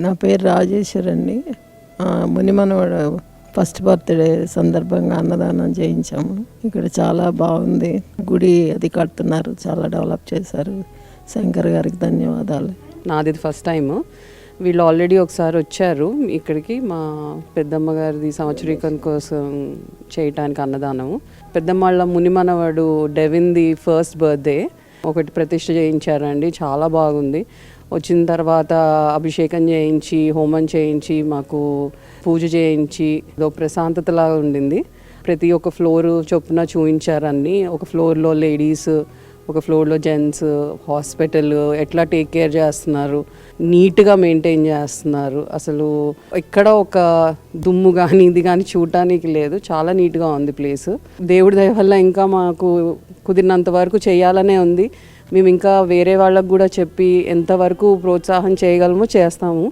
నా పేరు రాజేశ్వర్ అండి. మునిమనవాడు ఫస్ట్ బర్త్డే సందర్భంగా అన్నదానం చేయించాము. ఇక్కడ చాలా బాగుంది. గుడి అది కడుతున్నారు చాలా డెవలప్ చేశారు. శంకర్ గారికి ధన్యవాదాలు. నాది ఫస్ట్ టైము. వీళ్ళు ఆల్రెడీ ఒకసారి వచ్చారు. ఇక్కడికి మా పెద్దమ్మ గారిది సంవత్సరీకం కోసం చేయటానికి అన్నదానము. పెద్దమ్మాళ్ళ మునిమనవాడు డెవిన్ది ఫస్ట్ బర్త్డే. ఒకటి ప్రతిష్ఠ చేయించారండి. చాలా బాగుంది. వచ్చిన తర్వాత అభిషేకం చేయించి హోమం చేయించి మాకు పూజ చేయించి ఏదో ప్రశాంతతలాగా ఉండింది. ప్రతి ఒక్క ఫ్లోర్ చొప్పున చూపించారన్నీ ఒక ఫ్లోర్లో లేడీస్ ఒక ఫ్లోర్లో జెంట్స్ హాస్పిటల్ ఎట్లా టేక్ కేర్ చేస్తున్నారు నీట్గా మెయింటైన్ చేస్తున్నారు. అసలు ఎక్కడ ఒక దుమ్ము కానీ ఇది కానీ చూడటానికి లేదు. చాలా నీట్గా ఉంది ప్లేస్. దేవుడి దయ వల్ల ఇంకా మాకు కుదిరినంత వరకు చేయాలనే ఉంది. మేము ఇంకా వేరే వాళ్ళకు కూడా చెప్పి ఎంతవరకు ప్రోత్సాహం చేయగలమో చేస్తాము.